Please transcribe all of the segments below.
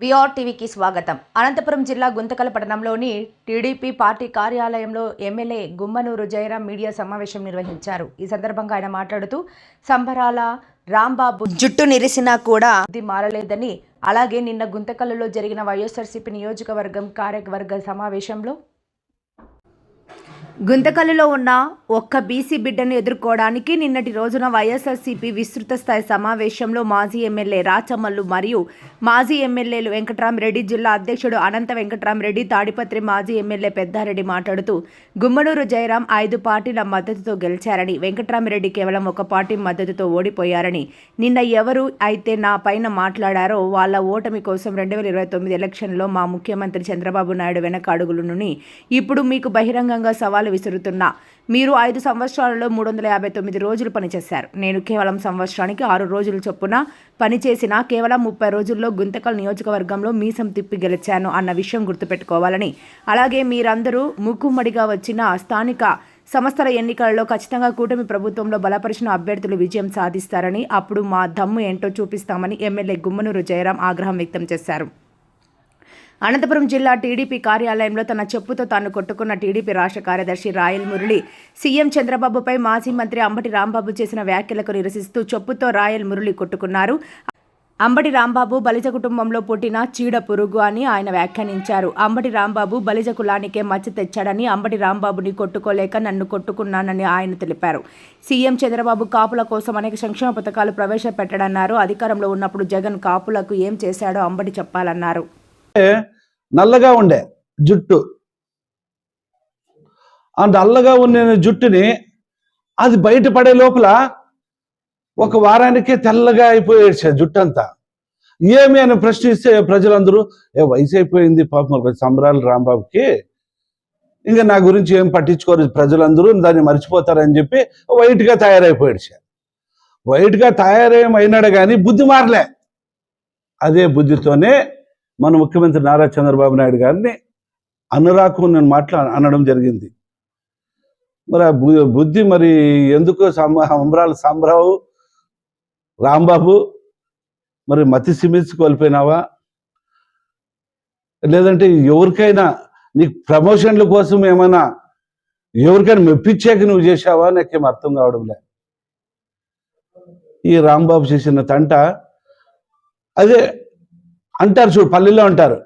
VR టీవీకి స్వాగతం. అనంతపురం జిల్లా గుంతకల్ పట్టణంలోని టీడీపీ పార్టీ కార్యాలయంలో ఎమ్మెల్యే గుమ్మనూరు జయరాం మీడియా సమావేశం నిర్వహించారు. ఈ సందర్భంగా ఆయన మాట్లాడుతూ సంబరాల రాంబాబు జుట్టు నిరిసినా కూడా ఇది మారలేదని అలాగే నిన్న గుంతకల్లులో జరిగిన వైఎస్ఆర్సీపీ నియోజకవర్గం కార్యవర్గ సమావేశంలో గుంతకల్లులో ఉన్న ఒక్క బీసీ బిడ్డను ఎదుర్కోవడానికి నిన్నటి రోజున వైఎస్ఆర్సీపీ విస్తృత స్థాయి సమావేశంలో మాజీ ఎమ్మెల్యే రాచమల్లు మరియు మాజీ ఎమ్మెల్యేలు వెంకట్రామరెడ్డి జిల్లా అధ్యక్షుడు అనంత వెంకట్రామరెడ్డి తాడిపత్రి మాజీ ఎమ్మెల్యే పెద్దారెడ్డి మాట్లాడుతూ గుమ్మనూరు జయరాం ఐదు పార్టీల మద్దతుతో గెలిచారని వెంకట్రామరెడ్డి కేవలం ఒక పార్టీ మద్దతుతో ఓడిపోయారని నిన్న ఎవరు అయితే నా పైన మాట్లాడారో వాళ్ళ ఓటమి కోసం రెండు వేల ఇరవై తొమ్మిది ఎలక్షన్లో మా ముఖ్యమంత్రి చంద్రబాబు నాయుడు వెనక అడుగులునుని ఇప్పుడు మీకు బహిరంగంగా సవాలు విసురుతున్నా. మీరు ఐదు సంవత్సరాలలో మూడు వందల యాభై తొమ్మిది రోజులు పనిచేశారు. నేను కేవలం సంవత్సరానికి ఆరు రోజులు చొప్పున పనిచేసిన కేవలం ముప్పై రోజుల్లో గుంతకల్ నియోజకవర్గంలో మీసం తిప్పి గెలిచాను అన్న విషయం గుర్తుపెట్టుకోవాలని. అలాగే మీరందరూ ముక్కుమ్మడిగా వచ్చిన స్థానిక సంస్థల ఎన్నికలలో ఖచ్చితంగా కూటమి ప్రభుత్వంలో బలపరిచిన అభ్యర్థులు విజయం సాధిస్తారని అప్పుడు మా దమ్ము ఏంటో చూపిస్తామని ఎమ్మెల్యే గుమ్మనూరు జయరాం ఆగ్రహం వ్యక్తం చేశారు. అనంతపురం జిల్లా టీడీపీ కార్యాలయంలో తన చెప్పుతో తాను కొట్టుకున్న టీడీపీ రాష్ట్ర కార్యదర్శి రాయల్ మురళి సీఎం చంద్రబాబుపై మాజీ మంత్రి అంబటి రాంబాబు చేసిన వ్యాఖ్యలకు నిరసిస్తూ చెప్పుతో రాయల్ మురళి కొట్టుకున్నారు. అంబటి రాంబాబు బలిజ కుటుంబంలో పుట్టిన చీడ పురుగు అని ఆయన వ్యాఖ్యానించారు. అంబటి రాంబాబు బలిజ కులానికే మచ్చ తెచ్చాడని అంబటి రాంబాబుని కొట్టుకోలేక నన్ను కొట్టుకున్నానని ఆయన తెలిపారు. సీఎం చంద్రబాబు కాపుల కోసం అనేక సంక్షేమ పథకాలు ప్రవేశపెట్టాడన్నారు. అధికారంలో ఉన్నప్పుడు జగన్ కాపులకు ఏం చేశాడో అంబటి చెప్పాలన్నారు. నల్లగా ఉండే జుట్టు. ఆ నల్లగా ఉన్న జుట్టుని అది బయటపడే లోపల ఒక వారానికే తెల్లగా అయిపోయాడు జుట్టు అంతా ఏమి అని ప్రశ్నిస్తే ప్రజలందరూ ఏ వయసు అయిపోయింది పాపం సంబరాలు రాంబాబుకి. ఇంకా నా గురించి ఏం పట్టించుకోరు ప్రజలందరూ దాన్ని మర్చిపోతారని చెప్పి వైట్గా తయారైపోయాడు సార్ వైట్గా తయారేమైనాడు కానీ బుద్ధి మారలే. అదే బుద్ధితోనే మన ముఖ్యమంత్రి నారా చంద్రబాబు నాయుడు గారిని అనురాకు నేను మాట్లా అనడం జరిగింది. మరి ఆ బు- బుద్ధి మరి ఎందుకు సం- సాంబరావు సంబరావు? రాంబాబు మరి మతి సిమిల్స్ కోల్పోయినావా? లేదంటే ఎవరికైనా నీకు ప్రమోషన్ల కోసం ఏమైనా ఎవరికైనా మెప్పించాక నువ్వు చేశావా? నాకేం అర్థం కావడం లే ఈ రాంబాబు చేసిన తంట అదే అంటారు చూడు పల్లెల్లో అంటారు.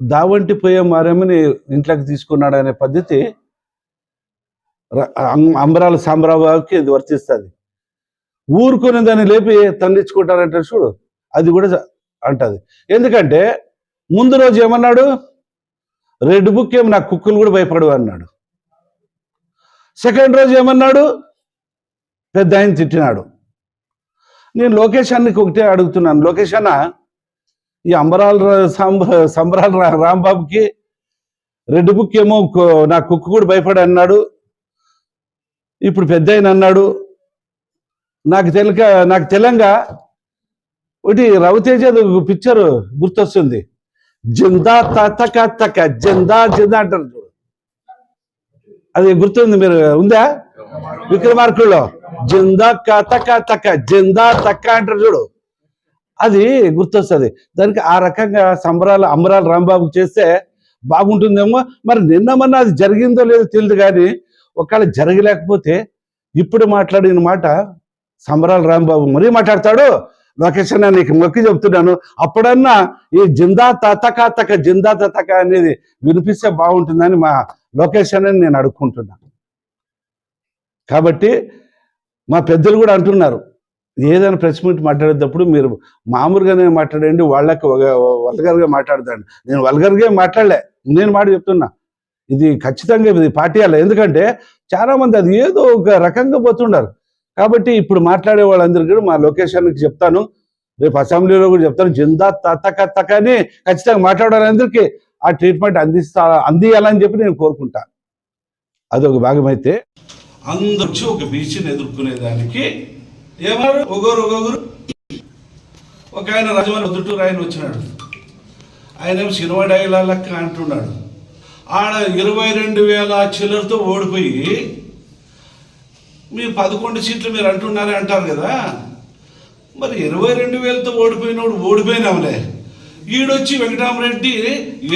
దావంటి పోయే మారేమని ఇంట్లోకి తీసుకున్నాడు అనే పద్ధతి అంబరాల సాంబరాబాకి ఇది వర్తిస్తుంది. ఊరుకుని దాన్ని లేపి తండ్రించుకుంటారంటారు చూడు అది కూడా అంటది. ఎందుకంటే ముందు రోజు ఏమన్నాడు? రెడ్ బుక్ ఏమి నా కుక్కలు కూడా భయపడు అన్నాడు. సెకండ్ రోజు ఏమన్నాడు? పెద్ద ఆయన తిట్టినాడు. నేను లోకేష్ అన్నకి ఒకటే అడుగుతున్నాను. లోకేష్ అన్న ఈ అంబరాల సంబరాల రా- రాంబాబుకి రెడ్ బుక్ ఏమో నా కుక్క కూడా భయపడి అన్నాడు. ఇప్పుడు పెద్ద ఆయన అన్నాడు. నాకు తెలక నాకు తెలంగా ఒకటి రవితేజ పిక్చర్ గుర్తొస్తుంది. జిందా తక తక జిందా జిందా అంటారు చూడు. అది గుర్తుంది మీరు ఉందా? విక్రమార్కుల్లో జిందా తక తక జిందా తక్క అంటారు చూడు. అది గుర్తొస్తుంది. దానికి ఆ రకంగా సంబరాలు అంబరాలు రాంబాబు చేస్తే బాగుంటుందేమో. మరి నిన్న మొన్న అది జరిగిందో లేదో తెలియదు కానీ ఒకవేళ జరగలేకపోతే ఇప్పుడు మాట్లాడిన మాట సంబరాలు రాంబాబు మరీ మాట్లాడతాడు. లోకేష్ అన్న నీకు మొక్కి చెప్తున్నాను. అప్పుడన్నా ఈ జిందా తతక తక జిందా తతక అనేది వినిపిస్తే బాగుంటుందని మా లోకేష్ అన్నని నేను అడుక్కుంటున్నాను కాబట్టి మా పెద్దలు కూడా అంటున్నారు. ఏదైనా ప్రెస్ మీట్ మాట్లాడేటప్పుడు మీరు మామూలుగానే మాట్లాడండి వాళ్ళకి వల్గర్గా మాట్లాడదండి నేను వల్గర్గా మాట్లాడలే నేను మాట చెప్తున్నా. ఇది ఖచ్చితంగా ఇది పార్టీ ఎందుకంటే చాలా మంది అది ఏదో ఒక రకంగా పోతున్నారు కాబట్టి ఇప్పుడు మాట్లాడే వాళ్ళందరికీ కూడా మా లొకేషన్కి చెప్తాను. రేపు అసెంబ్లీలో కూడా చెప్తాను. జిందా తతక తక అని ఖచ్చితంగా మాట్లాడాలందరికీ ఆ ట్రీట్మెంట్ అందిస్తా అందియాలని చెప్పి నేను కోరుకుంటా. అదొక భాగమైతే అందరూ ఒక బీచ్ని ఎదుర్కొనేదానికి ఏమన్నారు ఒగోరు ఒగోరు ఒక ఆయన రాజమౌళి వదుటూరు ఆయన వచ్చినాడు. ఆయన ఏమో సినిమా డైలా లెక్క అంటున్నాడు. ఆడ ఇరవై రెండు వేల చిల్లరతో ఓడిపోయి మీ పదకొండు సీట్లు మీరు అంటున్నారే అంటారు కదా. మరి ఇరవై రెండు వేలతో ఓడిపోయినోడు ఓడిపోయినావులే. ఈడొచ్చి వెంకటామరెడ్డి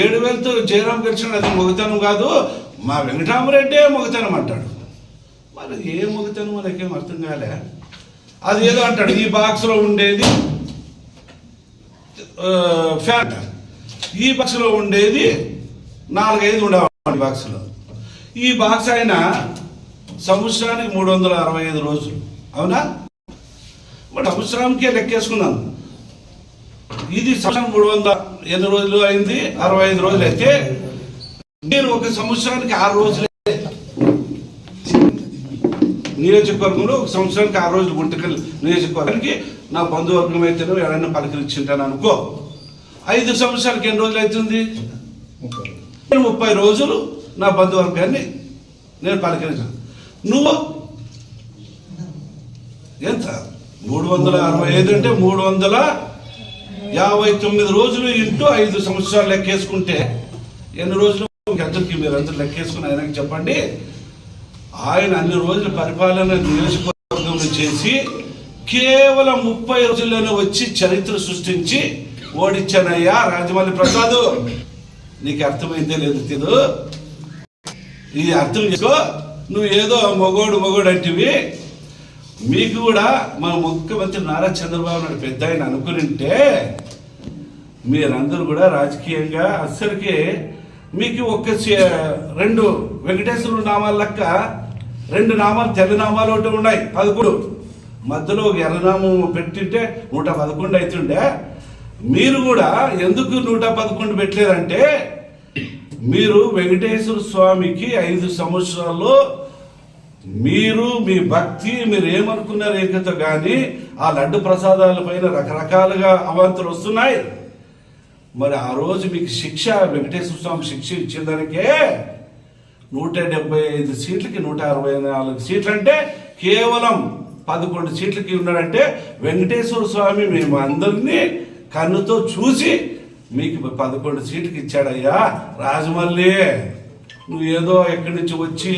ఏడు వేలతో జయరాం గెలిచిన అది మొగతనం కాదు. మా వెంకటామరెడ్డే మొగతనం అంటాడు. మరి ఏ మొగతనం మనకేం అర్థం కాలే. అది ఏదో అంటాడు ఈ బాక్స్లో ఉండేది ఆ, ఈ బాక్స్లో ఉండేది నాలుగైదు ఉండేవాడి బాక్స్లో ఈ బాక్స్ అయిన సంవత్సరానికి మూడు వందల అరవై ఐదు రోజులు. అవునా? సంవత్సరానికే లెక్కేసుకున్నాం. ఇది సంవత్సరం మూడు వందల ఎన్ని రోజులు అయింది అరవై ఐదు రోజులు అయితే నేను ఒక సంవత్సరానికి ఆరు రోజులు నియోజకవర్గంలో ఒక సంవత్సరానికి ఆరు రోజులు గుంటకల్ నియోజకవర్గానికి నా బంధువర్గం అయితేనో ఎవరైనా పలకరించింటాను అనుకో. ఐదు సంవత్సరాలకి ఎన్ని రోజులు అవుతుంది? నేను ముప్పై రోజులు నా బంధువర్గాన్ని నేను పలకరించాను నువ్వు? ఎంత? మూడు వందల అరవై ఐదు అంటే మూడు వందల యాభై తొమ్మిది రోజులు ఇంటూ ఐదు సంవత్సరాలు లెక్కేసుకుంటే ఎన్ని రోజులు? ఎంతకి మీరు అందరు లెక్కేసుకుని ఆయనకి చెప్పండి. ఆయన అన్ని రోజుల పరిపాలన నియోజకవర్గంలో చేసి కేవలం ముప్పై రోజుల్లోనే వచ్చి చరిత్ర సృష్టించి ఓడించానయ్యా రాజమౌళి ప్రసాద్. నీకు అర్థమైందే లేదు తిదు ఇది అర్థం చేసుకో. నువ్వు ఏదో మగోడు మగోడు అంటివి. మీకు కూడా మన ముఖ్యమంత్రి నారా చంద్రబాబు నాయుడు పెద్ద ఆయన అనుకునింటే మీరందరూ కూడా రాజకీయంగా అసలుకి మీకు ఒక్క రెండు వెంకటేశ్వరుడు నామాల లెక్క రెండు నామాలు తెల్ల నామాలు ఒకటి ఉన్నాయి పదకొండు. మధ్యలో ఒక ఎర్రనామం పెట్టింటే నూట పదకొండు అవుతుండే మీరు కూడా ఎందుకు నూట పదకొండు పెట్టలేదంటే మీరు వెంకటేశ్వర స్వామికి ఐదు సంవత్సరాల్లో మీరు మీ భక్తి మీరు ఏమనుకున్న రేఖతో కానీ ఆ లడ్డు ప్రసాదాల పైన రకరకాలుగా అవాంతులు వస్తున్నాయి. మరి ఆ రోజు మీకు శిక్ష వెంకటేశ్వర స్వామి శిక్ష ఇచ్చేదానికే నూట డెబ్బై ఐదు సీట్లకి నూట అరవై నాలుగు సీట్లు అంటే కేవలం పదకొండు సీట్లకి ఉన్నాడంటే వెంకటేశ్వర స్వామి మేము అందరినీ కన్నుతో చూసి మీకు పదకొండు సీట్లకి ఇచ్చాడయ్యా రాజమల్లి నువ్వు ఏదో ఎక్కడి నుంచి వచ్చి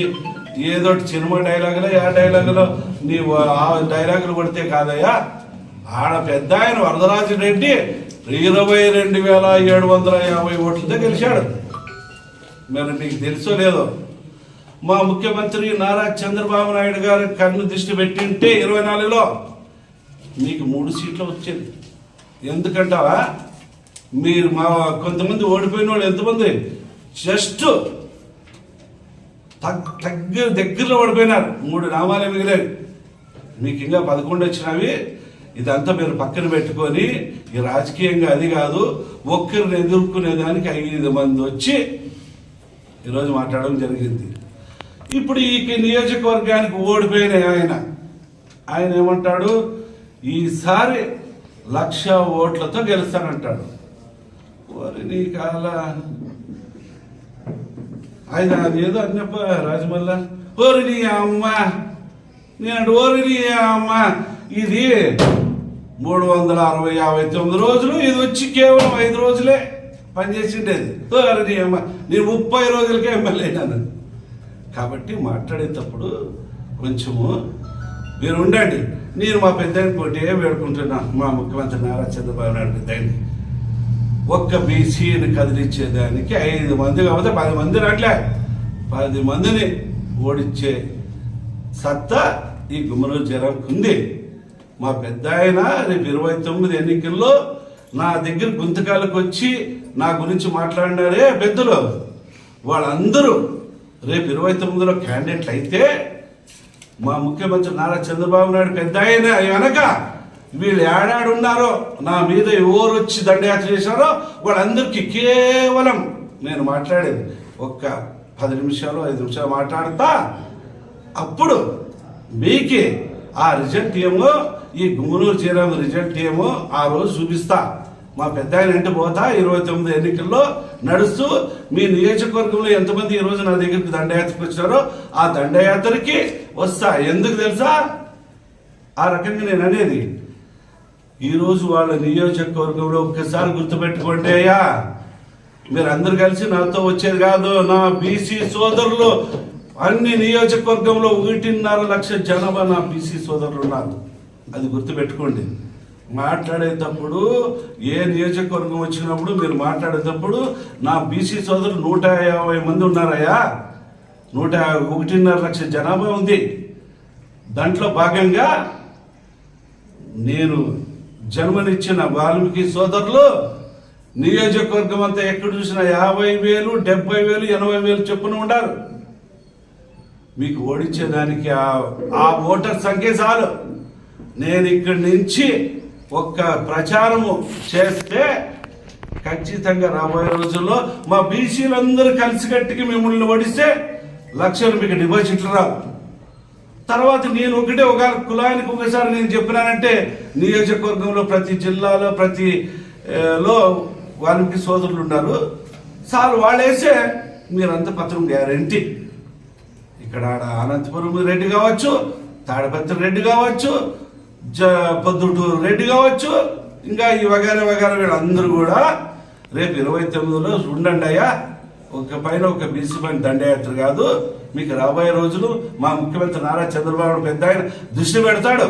ఏదో సినిమా డైలాగులో ఆ డైలాగులో నీవు ఆ డైలాగులు కొడితే కాదయ్యా? ఆడ పెద్ద ఆయన వరదరాజు రెడ్డి ఇరవై రెండు వేల ఏడు వందల యాభై ఓట్లతో గెలిచాడు. మరి నీకు తెలుసో లేదో? మా ముఖ్యమంత్రి నారా చంద్రబాబు నాయుడు గారు కన్ను దృష్టి పెట్టింటే ఇరవై నాలుగులో మీకు మూడు సీట్లు వచ్చేది. ఎందుకంటావా? మీరు మా కొంతమంది ఓడిపోయిన వాళ్ళు ఎంతమంది? జస్ట్ తగ్- దగ్గర దగ్గరలో ఓడిపోయినారు. మూడు నామాలే మిగిలేవి మీకు ఇంకా పదకొండు వచ్చినవి. ఇదంతా మీరు పక్కన పెట్టుకొని ఈ రాజకీయంగా అది కాదు ఒక్కరిని ఎదుర్కొనే దానికి ఐదు మంది వచ్చి ఈరోజు మాట్లాడడం జరిగింది. ఇప్పుడు ఈ నియోజకవర్గానికి ఓడిపోయిన ఆయన ఆయన ఏమంటాడు? ఈసారి లక్ష ఓట్లతో గెలుస్తానంటాడు. ఓరి నీ కాల ఆయన అదేదో అన్నప్ప రాజమల్ల. ఓరి నీ అమ్మ. నేను ఓరి నీ అమ్మ. ఇది మూడు వందల అరవై యాభై తొమ్మిది రోజులు ఇది వచ్చి కేవలం ఐదు రోజులే. పనిచేసిండేది ఓరి నీ అమ్మ నేను ముప్పై రోజులకే ఎమ్మెల్యే నన్ను కాబట్టి మాట్లాడేటప్పుడు కొంచెము మీరు ఉండండి. నేను మా పెద్దని పోటీ వేడుకుంటున్నా. మా ముఖ్యమంత్రి నారా చంద్రబాబు నాయుడు పెద్దని ఒక్క బీసీని కదిలించేదానికి ఐదు మంది కాకపోతే పది మంది రాట్లే. పది మందిని ఓడించే సత్తా ఈ గుమ్మనూరు జనంకు ఉంది మా పెద్ద ఆయన రేపు ఇరవై తొమ్మిది ఎన్నికల్లో నా దగ్గర గుంతకాలకు వచ్చి నా గురించి మాట్లాడినారే పెద్దలు వాళ్ళందరూ రేపు ఇరవై తొమ్మిదిలో క్యాండిడేట్లు అయితే మా ముఖ్యమంత్రి నారా చంద్రబాబు నాయుడు పెద్ద ఆయన వెనక వీళ్ళు ఏడాడున్నారో నా మీద ఎవరు వచ్చి దండయాత్ర చేశారో వాళ్ళందరికీ కేవలం నేను మాట్లాడేది ఒక్క పది నిమిషాలు ఐదు నిమిషాలు మాట్లాడతా. అప్పుడు మీకే ఆ రిజల్ట్ ఏమో ఈ గుమ్మనూరు చీరాము రిజల్ట్ ఏమో ఆ రోజు చూపిస్తా. మా పెద్ద ఆయన ఇంటి పోతా ఇరవై తొమ్మిది ఎన్నికల్లో నడుస్తూ మీ నియోజకవర్గంలో ఎంతమంది ఈ రోజు నా దగ్గరికి దండయాత్రకు వచ్చారో ఆ దండయాత్రకి వస్తా. ఎందుకు తెలుసా? ఆ రకంగా నేను అనేది. ఈరోజు వాళ్ళ నియోజకవర్గంలో ఒక్కసారి గుర్తుపెట్టుకోండి అయ్యా. మీరందరు కలిసి నాతో వచ్చేది కాదు. నా బీసీ సోదరులు అన్ని నియోజకవర్గంలో ఒకటిన్నర లక్ష జనాభా నా బీసీ సోదరులు ఉన్నారు. అది గుర్తుపెట్టుకోండి. మాట్లాడేటప్పుడు ఏ నియోజకవర్గం వచ్చినప్పుడు మీరు మాట్లాడేటప్పుడు నా బీసీ సోదరులు నూట యాభై మంది ఉన్నారయ్యా. నూట ఒకటిన్నర లక్ష జనాభా ఉంది. దాంట్లో భాగంగా నేను జన్మనిచ్చిన వాల్మీకి సోదరులు నియోజకవర్గం అంతా ఎక్కడ చూసినా యాభై వేలు డెబ్బై వేలు ఎనభై వేలు చొప్పున ఉండారు. మీకు ఓడించేదానికి ఆ- ఆ ఓటర్ సంఖ్య చాలు. నేను ఇక్కడి నుంచి ఒక్క ప్రచారము చేస్తే ఖచ్చితంగా రాబోయే రోజుల్లో మా బీసీలందరూ కలిసికట్టుకి మిమ్మల్ని ఓడిస్తే లక్షలు మీకు డిపాజిట్లు రావు. తర్వాత నేను ఒకటే ఒక కులానికి ఒకసారి నేను చెప్పినానంటే నియోజకవర్గంలో ప్రతి జిల్లాలో ప్రతి లో వారికి సోదరులు ఉన్నారు. సార్ వాళ్ళేసే మీరంతా పత్రం గ్యారంటీ. ఇక్కడ ఆడ అనంతపురం రెడ్డి కావచ్చు తాడపత్రి రెడ్డి కావచ్చు జ పొద్దుటూరు రెడ్డి కావచ్చు ఇంకా ఈ వగేర వగేర వీళ్ళందరూ కూడా రేపు ఇరవై తొమ్మిదిలో ఉండండి అయ్యా. ఒక పైన ఒక బీసీ పైన దండయాత్ర కాదు మీకు రాబోయే రోజులు మా ముఖ్యమంత్రి నారా చంద్రబాబు పెద్ద ఆయన దృష్టి పెడతాడు.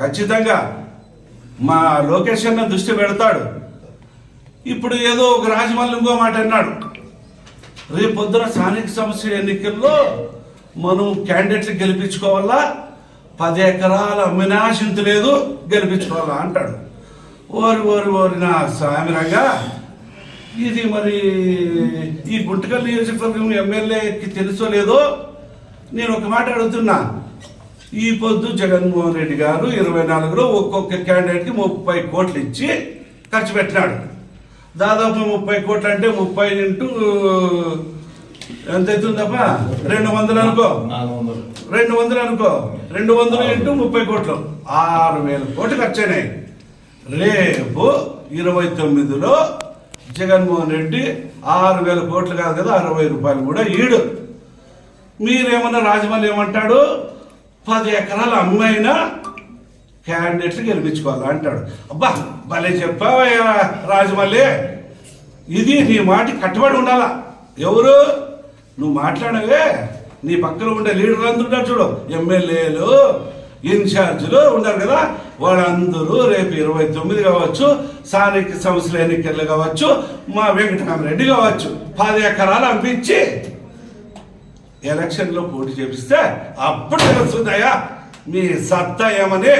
ఖచ్చితంగా మా లోకేష్ అన్న దృష్టి పెడతాడు. ఇప్పుడు ఏదో ఒక రాజమల్లి ఇంకో మాట అన్నాడు. రేపు పొద్దున స్థానిక సంస్థ ఎన్నికల్లో మనం క్యాండిడేట్స్ గెలిపించుకోవాలా? పది ఎకరాల అమ్మినాశింత లేదు గెలిపించుకోవాలా అంటాడు. ఓరి ఓరి ఓరి నా సామిరంగా ఇది మరి ఈ గుంటకల్ నియోజకవర్గం ఎమ్మెల్యేకి తెలుసో లేదో నేను ఒక మాట అడుగుతున్నా. ఈ పొద్దు జగన్మోహన్ రెడ్డి గారు ఇరవై నాలుగులో ఒక్కొక్క క్యాండిడేట్కి ముప్పై కోట్లు ఇచ్చి ఖర్చు పెట్టినాడు. దాదాపు ముప్పై కోట్లు అంటే ముప్పై ఇంటూ ఎంత అవుతుందప్పా రెండు వందలు అనుకో. నాలుగు వందలు. రెండు వందలు అనుకో. రెండు వందలు ఇంటూ ముప్పై కోట్లు. ఆరు వేల కోట్లు ఖర్చు అయినాయి రేపు ఇరవై తొమ్మిదిలో జగన్మోహన్ రెడ్డి ఆరు వేల కోట్లు కాదు కదా అరవై రూపాయలు కూడా ఈడు. మీరేమన్నా రాజమౌళి ఏమంటాడు? పది ఎకరాలు అమ్మైనా క్యాండిడేట్లు గెలిపించుకోవాలి అంటాడు. అబ్బా భలే చెప్పావయ్యా రాజమల్లి ఇది నీ మాట కట్టుబడి ఉండాలా? ఎవరు? నువ్వు మాట్లాడవే. నీ పక్కన ఉండే లీడర్ అందరూ ఉన్నారు చూడు. ఎమ్మెల్యేలు ఇన్ఛార్జీలు ఉన్నారు కదా. వాళ్ళందరూ రేపు ఇరవై తొమ్మిది కావచ్చు స్థానిక సంస్థల ఎన్నికలు కావచ్చు మా వెంకటరామరెడ్డి కావచ్చు. పది ఎకరాలు అనిపించి ఎలక్షన్లో పోటీ చేపిస్తే అప్పుడు తెలుస్తుందయ్యా. మీ సత్తా ఏమని?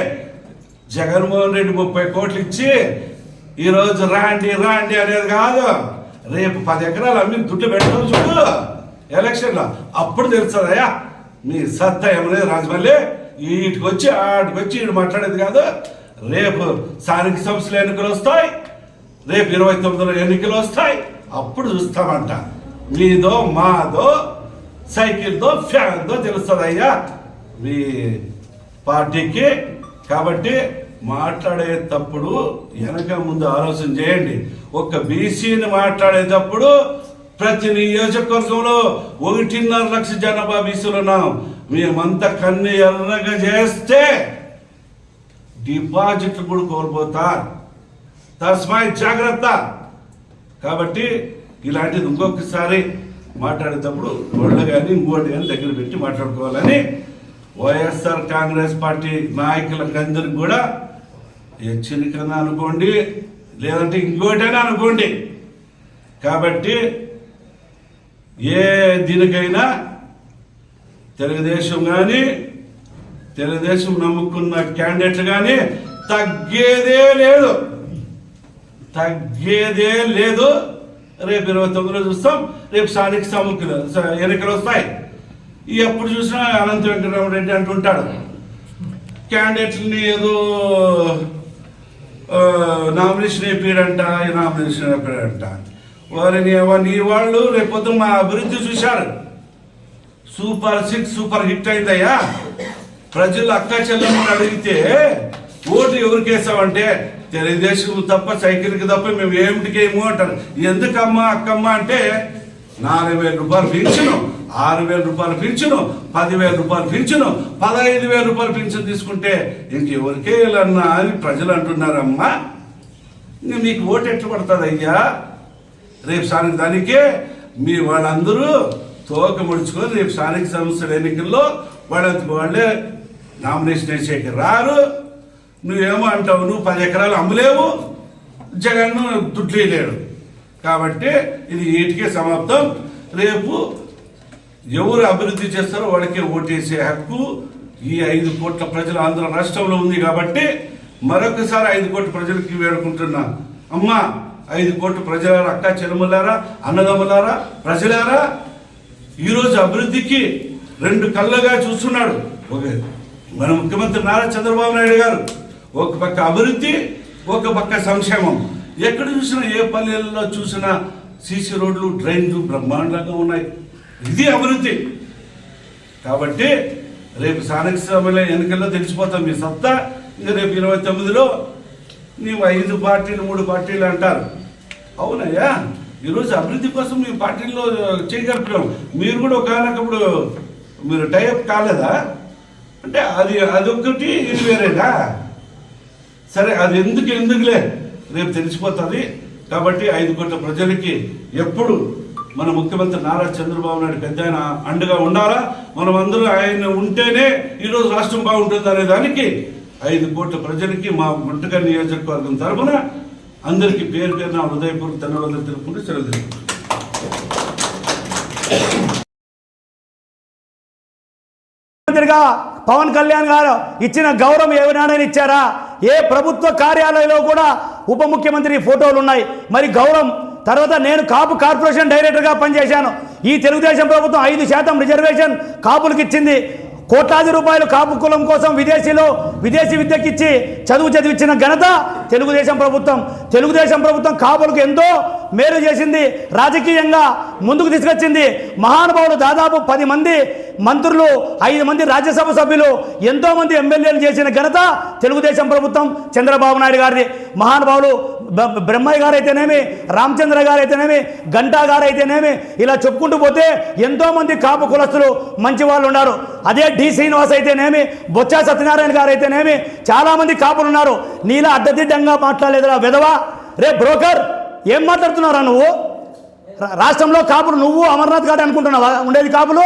జగన్మోహన్ రెడ్డి ముప్పై కోట్లు ఇచ్చి ఈరోజు రాండి రాండి అనేది కాదు. రేపు పది ఎకరాలు అమ్మి దుడ్డు పెట్టడం చూడు. ఎలక్షన్లో అప్పుడు తెలుస్తుందయ్యా మీ సత్తా ఏమనేది రాజమల్లి వీటికి వచ్చి ఆటికి వచ్చి వీడు మాట్లాడేది కాదు. రేపు స్థానిక సంస్థలు ఎన్నికలు వస్తాయి. రేపు ఇరవై తొమ్మిదిలో ఎన్నికలు వస్తాయి. అప్పుడు చూస్తామంట. మీదో మాదో సైకిల్తో ఫ్యాన్తో తెలుస్తుంది అయ్యా మీ పార్టీకి కాబట్టి మాట్లాడేటప్పుడు వెనక ముందు ఆలోచన చేయండి. ఒక బీసీని మాట్లాడేటప్పుడు ప్రతి నియోజకవర్గంలో ఒకటిన్నర లక్ష జనాభా బీసీలున్నాం. మేమంతా కన్ను ఎర్రగా చేస్తే డిపాజిట్లు కూడా కోల్పోతారు తస్మాయి జాగ్రత్త. కాబట్టి ఇలాంటిది ఇంకొకసారి మాట్లాడేటప్పుడు ఒళ్ళు కానీ ఇంకోటి కానీ దగ్గర పెట్టి మాట్లాడుకోవాలని వైఎస్ఆర్ కాంగ్రెస్ పార్టీ నాయకులకు అందరికి కూడా హెచ్చరికన అనుకోండి లేదంటే ఇంకోటైనా అనుకోండి. కాబట్టి ఏ దీనికైనా తెలుగుదేశం కానీ తెలుగుదేశం నమ్ముకున్న క్యాండిడేట్లు కానీ తగ్గేదే లేదు. తగ్గేదే లేదు. రేపు ఇరవై తొమ్మిదిలో చూస్తాం రేపు స్థానిక సముఖులు ఎన్నికలు వస్తాయి. ఎప్పుడు చూసినా అనంత వెంకటరామరెడ్డి అంటుంటాడు క్యాండిడేట్ని ఏదో నామినేషన్ అయిపోయాడంట నామినేషన్ అయిపోయాడంట. నీ వాళ్ళు రేపొద్దు మా అభివృద్ధి చూశారు. సూపర్ సిక్స్ సూపర్ హిట్ అయిందయ్యా. ప్రజలు అక్క చెల్లెమ్మని అడిగితే ఓటు ఎవరికి తెలుగుదేశం తప్ప సైకిల్కి తప్ప మేము ఏమిటికేమో అంటారు. ఎందుకమ్మా అక్కమ్మ? అంటే నాలుగు వేల రూపాయలు పెంచును ఆరు వేల రూపాయలు పెంచును పదివేల రూపాయలు పెంచును పదహైదు వేల రూపాయలు పింఛను తీసుకుంటే ఇంకెవరికే వెళ్ళన్నా అని ప్రజలు అంటున్నారమ్మా. మీకు ఓటు ఎట్టు పడుతుంది అయ్యా రేపు స్థానిక దానికే మీ వాళ్ళందరూ తోక ముడుచుకొని రేపు స్థానిక సంస్థల ఎన్నికల్లో వాళ్ళంతకు వాళ్ళే నామినేషన్ వేసేకి రారు. నువ్వేమో అంటావు నువ్వు పది ఎకరాలు అమ్మలేవు జగన్ దుడ్లేలేడు కాబట్టి ఇది ఏటికే సమాప్తం. రేపు ఎవరు అభివృద్ధి చేస్తారో వాళ్ళకే ఓటేసే హక్కు ఈ ఐదు కోట్ల ప్రజలు ఆంధ్ర రాష్ట్రంలో ఉంది కాబట్టి మరొకసారి ఐదు కోట్ల ప్రజలకి వేడుకుంటున్నా. అమ్మా! ఐదు కోట్ల ప్రజలారా అక్క చెల్లెములారా అన్నదమ్ములారా ప్రజలారా ఈరోజు అభివృద్ధికి రెండు కళ్ళగా చూస్తున్నాడు. ఒక మన ముఖ్యమంత్రి నారా చంద్రబాబు నాయుడు గారు. ఒక పక్క అభివృద్ధి ఒక పక్క సంక్షేమం. ఎక్కడ చూసినా ఏ పల్లెల్లో చూసినా సీసీ రోడ్లు డ్రైన్లు బ్రహ్మాండంగా ఉన్నాయి. ఇది అభివృద్ధి. కాబట్టి రేపు స్థానిక సభలో ఎన్నికల్లో తెలిసిపోతాం. మీ సత్తా ఇంకా రేపు ఇరవై తొమ్మిదిలో నీవు ఐదు పార్టీలు మూడు పార్టీలు అంటారు. అవునయ్యా ఈరోజు అభివృద్ధి కోసం మీ పార్టీల్లో చేయగలుగుతాం మీరు కూడా ఒకనప్పుడు మీరు టైప్ కాలేదా? అంటే అది అదొకటి ఇది వేరేగా సరే అది ఎందుకు ఎందుకులే? రేపు తెలిసిపోతుంది. కాబట్టి ఐదు కోట్ల ప్రజలకి ఎప్పుడు మన ముఖ్యమంత్రి నారా చంద్రబాబు నాయుడు పెద్ద ఆయన అండగా ఉండాలా? మనం అందరూ ఆయన ఉంటేనే ఈరోజు రాష్ట్రం బాగుంటుంది అనే దానికి ఐదు కోట్ల ప్రజలకి మా గుంటక నియోజకవర్గం తరఫున అందరికీ పేరు పేరున హృదయపూర్వక ధన్యవాదాలు తెలుపుకుంటూ సెలవు ముఖ్యమంత్రిగా పవన్ కళ్యాణ్ గారు ఇచ్చిన గౌరవం ఏమైనా ఇచ్చారా? ఏ ప్రభుత్వ కార్యాలయంలో కూడా ఉప ముఖ్యమంత్రి ఫోటోలు ఉన్నాయి. మరి గౌరవం తర్వాత నేను కాపు కార్పొరేషన్ డైరెక్టర్గా పనిచేశాను. ఈ తెలుగుదేశం ప్రభుత్వం ఐదు శాతం రిజర్వేషన్ కాపులకు ఇచ్చింది. కోట్లాది రూపాయలు కాపు కులం కోసం విదేశీలో విదేశీ విద్యకిచ్చి చదువు చదివించిన ఘనత తెలుగుదేశం ప్రభుత్వం. తెలుగుదేశం ప్రభుత్వం కాపులకు ఎంతో మేలు చేసింది రాజకీయంగా ముందుకు తీసుకొచ్చింది. మహానుభావులు దాదాపు పది మంది మంత్రులు ఐదు మంది రాజ్యసభ సభ్యులు ఎంతోమంది ఎమ్మెల్యేలు చేసిన ఘనత తెలుగుదేశం ప్రభుత్వం చంద్రబాబు నాయుడు గారిది. మహానుభావులు బ్రహ్మయ్య గారు అయితేనేమి రామచంద్ర గారు అయితేనేమి గంటా గారు అయితేనేమి ఇలా చెప్పుకుంటూ పోతే ఎంతోమంది కాపు కులస్తులు మంచి వాళ్ళు ఉన్నారు. అదే డి శ్రీనివాస్ అయితేనేమి బొత్స సత్యనారాయణ గారు అయితేనేమి చాలామంది కాపులు ఉన్నారు. నీలా అడ్డదిడ్డంగా మాట్లాడలేదురా విధవా రే బ్రోకర్ ఏం మాట్లాడుతున్నారా నువ్వు? రా- రాష్ట్రంలో కాపులు నువ్వు అమర్నాథ్ గారు అనుకుంటున్నావా? ఉండేది కాపులు?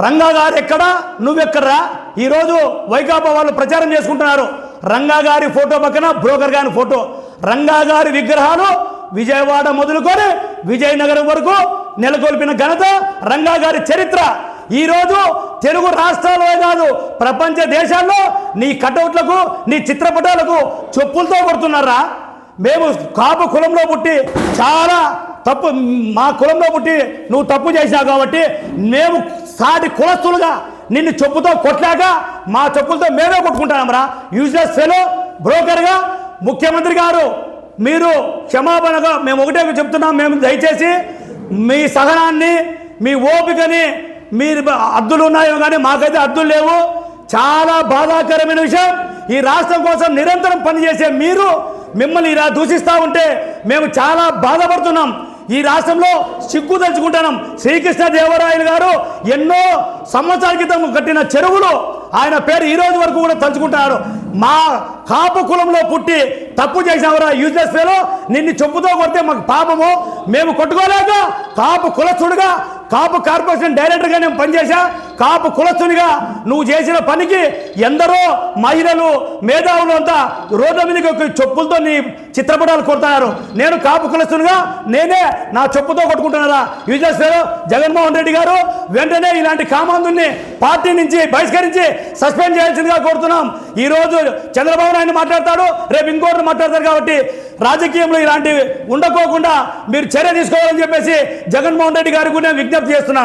రంగా గారు ఎక్కడా? నువ్వెక్కడరా? ఈరోజు వైకాపా వాళ్ళు ప్రచారం చేసుకుంటున్నారు. రంగా గారి ఫోటో పక్కన బ్రోకర్ గారి ఫోటో. రంగా గారి విగ్రహాలు విజయవాడ మొదలుకొని విజయనగరం వరకు నెలకొల్పిన ఘనత రంగా గారి చరిత్ర ఈరోజు తెలుగు రాష్ట్రాలే కాదు ప్రపంచ దేశాల్లో నీ కటౌట్లకు నీ చిత్రపటాలకు చెప్పులతో కొడుతున్నారా? మేము కాపు కులంలో పుట్టి చాలా తప్పు మా కులంలో పుట్టి నువ్వు తప్పు చేసినావు కాబట్టి మేము సాటి కులస్తులుగా నిన్ను చెప్పుతో కొట్లాక మా చెప్పులతో మేమే కొట్టుకుంటామరా? యూజ్లెస్ ఫెలో బ్రోకర్గా ముఖ్యమంత్రి గారు మీరు క్షమాపణగా మేము ఒకటే చెప్తున్నాం మేము దయచేసి మీ సహనాన్ని మీ ఓపికని మీరు అద్దులు ఉన్నాయో కానీ మాకైతే అద్దులు లేవు. చాలా బాధాకరమైన విషయం ఈ రాష్ట్రం కోసం నిరంతరం పనిచేసే మీరు మిమ్మల్ని ఇలా దూషిస్తూ ఉంటే మేము చాలా బాధపడుతున్నాం. ఈ రాష్ట్రంలో సిగ్గు తెచ్చుకుంటున్నాం. శ్రీకృష్ణ దేవరాయలు గారు ఎన్నో సంవత్సరాల క్రితం కట్టిన చెరువులు ఆయన పేరు ఈ రోజు వరకు కూడా తలుచుకుంటున్నారు. మా కాపు కులంలో పుట్టి తప్పు చేసినవరా యూజ్లెస్ పేలో నిన్ను చెప్పుతో కొడితే మాకు పాపము. మేము కొట్టుకోలేక కాపు కులస్తుడుగా కాపు కార్పొరేషన్ డైరెక్టర్గా నేను పనిచేశా. కాపు కులస్తునిగా నువ్వు చేసిన పనికి ఎందరో మహిళలు మేధావులు అంతా రోడ్ల మీదకి ఒక చెప్పులతో నీ చిత్రపటాలు కొడుతున్నారు నేను కాపు కులస్తునిగా నేనే నా చెప్పుతో కొట్టుకుంటున్నారా? ఇవి చేస్తారు జగన్మోహన్ రెడ్డి గారు వెంటనే ఇలాంటి కామాంధుల్ని పార్టీ నుంచి బహిష్కరించి సస్పెండ్ చేయాల్సిందిగా కోరుతున్నాం. ఈరోజు చంద్రబాబు నాయుడు మాట్లాడతాడు రేపు ఇంకోటి మాట్లాడతారు కాబట్టి రాజకీయంలో ఇలాంటివి ఉండకోకుండా మీరు చర్య తీసుకోవాలని చెప్పేసి జగన్మోహన్ రెడ్డి గారికి కూడా నేను విజ్ఞప్తి చేస్తున్నా.